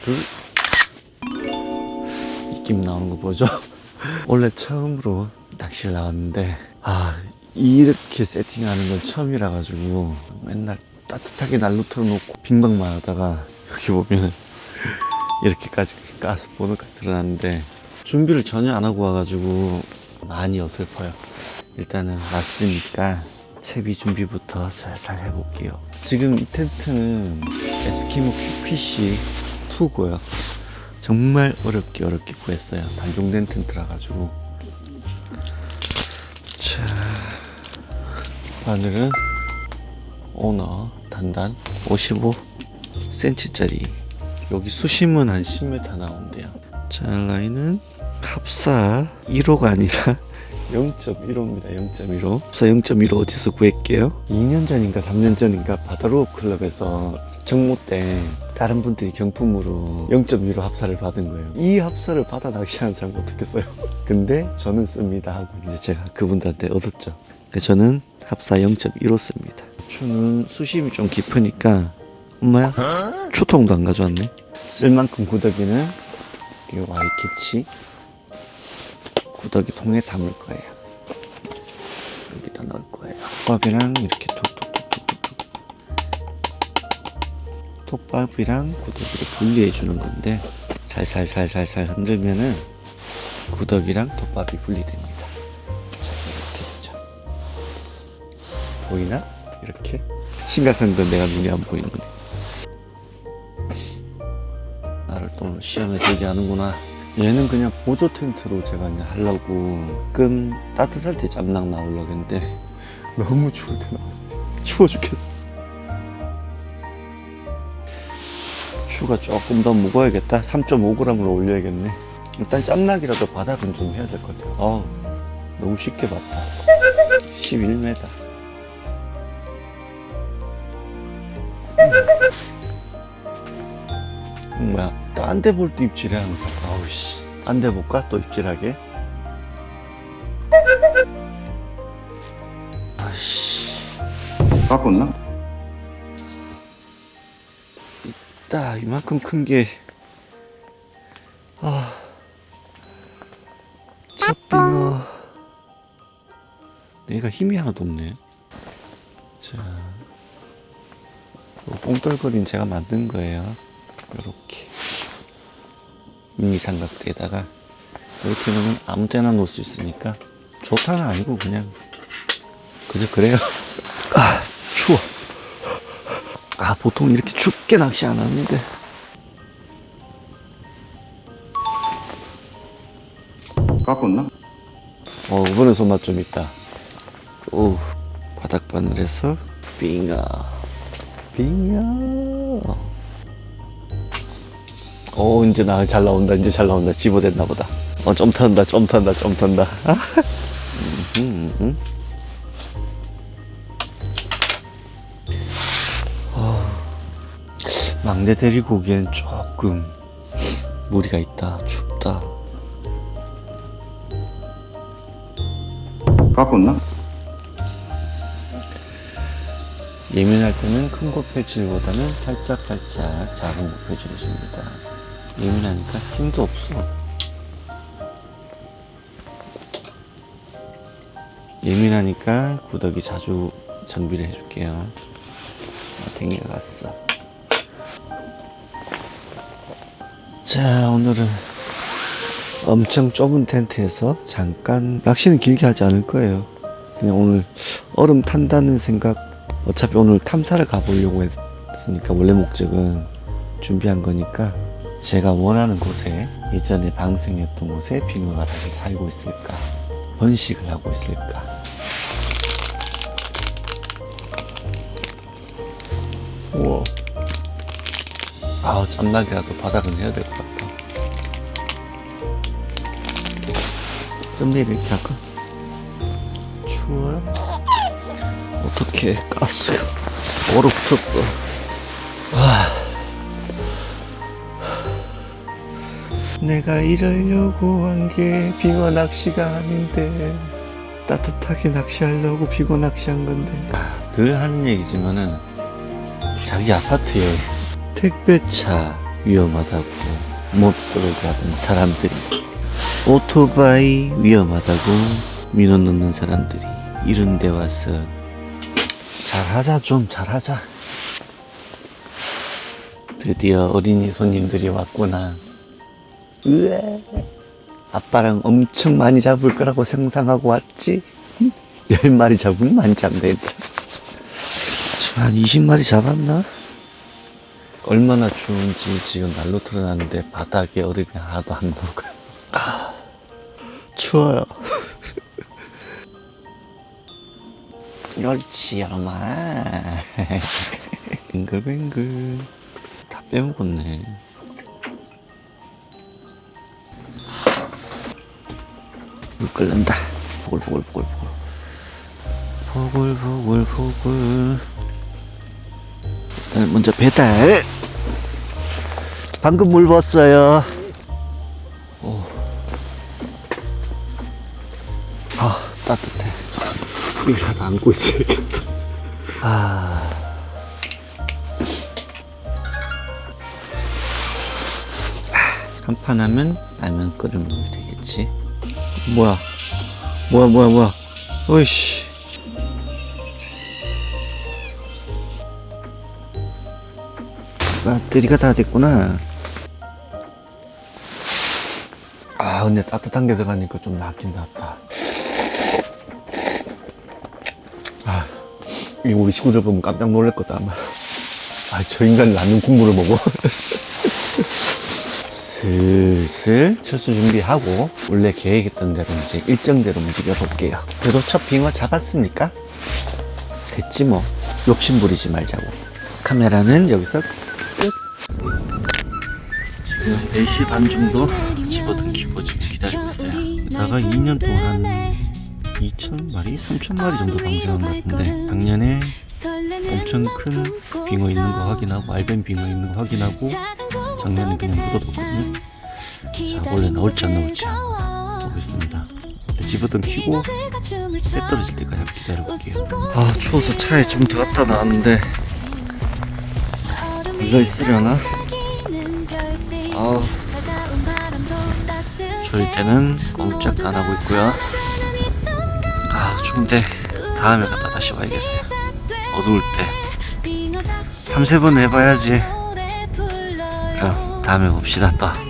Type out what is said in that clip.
둘. 입김 나오는 거 보죠? 원래 처음으로 낚시를 나왔는데, 아, 이렇게 세팅하는 건 처음이라 가지고 맨날 따뜻하게 난로 틀어놓고 빙방만 하다가 여기 보면 이렇게까지 가스 보너가 드러났는데 준비를 전혀 안 하고 와가지고 많이 어설퍼요. 일단은 왔으니까 채비 준비부터 살살 해볼게요. 지금 이 텐트는 에스키모 QPC 2고요. 정말 어렵게 어렵게 구했어요. 단종된 텐트라 가지고. 자, 바늘은 오너 단단 55cm짜리. 여기 수심은 한 10m 나온대요. 자, 라인은 합사 1호가 아니라 0.15입니다. 0.15. 합사 0.15 어디서 구할게요? 2년 전인가 3년 전인가 바다로 클럽에서 정모 때 다른 분들이 경품으로 0.15 합사를 받은 거예요. 이 합사를 받아 낚시하는 사람 어떻겠어요? 근데 저는 씁니다 하고 이제 제가 그분들한테 얻었죠. 그래서 저는 합사 0.15 씁니다. 추는 수심이 좀 깊으니까 엄마야 초통도 안 가져왔네. 쓸 만큼 구더기는 이 와이캐치 구더기 통에 담을 거예요. 여기다 넣을 거예요. 톱밥이랑 이렇게 톡 톱밥이랑 구더기를 분리해 주는 건데 살살살살살 흔들면은 구더기랑 톱밥이 분리됩니다. 자 이렇게 되죠. 보이나? 이렇게 심각한 건 내가 눈이 안 보이는데 나를 또 시험에 들게 하는구나. 얘는 그냥 보조 텐트로 제가 그냥 하려고 끔 따뜻할 때 짬낭 나오려고 했는데 너무 추울 때 나왔어. 추워 죽겠어. 추가 조금 더 무거워야겠다. 3.5g으로 올려야겠네. 일단 짬낙이라도 바닥은 좀 해야 될 것 같아요. 어우, 너무 쉽게 봤다. 11m. 음, 뭐야 딴 데 볼 때 입질해 항상 아우씨 딴 데 볼까 또 입질하게 아씨 바꿨나? 딱 이만큼 큰 게. 아. 첫빙어 내가 힘이 하나도 없네. 자요 뽕떨거린 제가 만든 거예요. 요렇게. 미니 삼각대에다가. 이렇게 놓으면 아무 때나 놓을 수 있으니까 좋다는 아니고 그냥. 그저 그래요. 아 추워 아 보통 이렇게 춥게 낚시 안 하는데. 바꿨나? 어 이번엔 손맛 좀 있다. 오 바닥 바늘에서 빙어 빙어 오 이제 나 잘 나온다 이제 잘 나온다. 집어댔나 보다. 어좀 턴다 좀 턴다 좀 턴다. 음, 음. 어, 막내 데리고 오기엔 조금 무리가 있다 춥다 바꿨나? 예민할 때는 큰 고폐질보다는 살짝 살짝 작은 고폐질을 줍니다. 예민하니까 힘도 없어. 예민하니까 구더기 자주 정비를 해줄게요. 아, 댕기가 갔어. 자, 오늘은 엄청 좁은 텐트에서 잠깐 낚시는 길게 하지 않을 거예요. 그냥 오늘 얼음 탄다는 생각 어차피 오늘 탐사를 가보려고 했으니까 원래 목적은 준비한 거니까 제가 원하는 곳에 예전에 방생했던 곳에 빙어가 다시 살고 있을까 번식을 하고 있을까 우와 아우 짬나게라도 바닥은 해야 될 것 같다 썸네일 이렇게 할까? 추워요? 어떻게 가스가 얼어 붙었어. 와. 내가 이러려고 한 게 빙어 낚시가 아닌데 따뜻하게 낚시하려고 빙어 낚시한 건데. 늘 하는 얘기지만은 자기 아파트에 택배차 위험하다고 못 들어오게 하던 사람들이 오토바이 위험하다고 민원 넣는 사람들이 이런 데 와서 잘하자 좀 잘하자 드디어 어린이 손님들이 왔구나 으에 아빠랑 엄청 많이 잡을 거라고 상상하고 왔지 응? 열 마리 잡으면 많이 잡는다 한 20마리 잡았나? 얼마나 추운지 지금 난로 틀어놨는데 바닥에 얼음이 하나도 안 녹아요 아, 추워요. 옳지 여러마. 빙글빙글. 다 빼먹었네. 물 끓는다. 보글보글 보글보글. 보글보글 보글. 일단 먼저 배달. 방금 물 부었어요. 오. 아 따뜻해. 이거 안고 있어야겠다. 아. 한판 하면 라면 끓으면 되겠지? 뭐야? 뭐야 뭐야 뭐야? 어이씨 배터리가 다 됐구나 아 근데 따뜻한 게 들어가니까 좀 낫긴 낫다 아 이거 우리 친구들 보면 깜짝 놀랄 거다 아마 아 저 인간 라면 국물을 먹어 슬슬 철수 준비하고 원래 계획했던 대로 이제 일정대로 움직여 볼게요. 그래도 첫 빙어 잡았으니까 됐지 뭐 욕심 부리지 말자고. 카메라는 여기서 끝. 지금 4시 반 정도 집어던지고 지금 기다리고 있어요. 이따가 2년 동안 2,000마리, 3,000마리 정도 방생한 것 같은데 작년에 엄청 큰 빙어 있는 거 확인하고 알벤 빙어 있는 거 확인하고 작년에 그냥 묻어뒀거든요. 자, 원래 나올지 안 나올지 한번 보겠습니다. 집어던 키고 해 떨어질 때까지 기다려볼게요. 아 추워서 차에 좀 들어갔다 나왔는데 이거 있으려나? 아 저희 때는 꼼짝도 안 하고 있고요. 아 추운데 다음에 갔다 다시 와야겠어요. 어두울 때 삼세 번 해봐야지. 그럼 다음에 봅시다 또.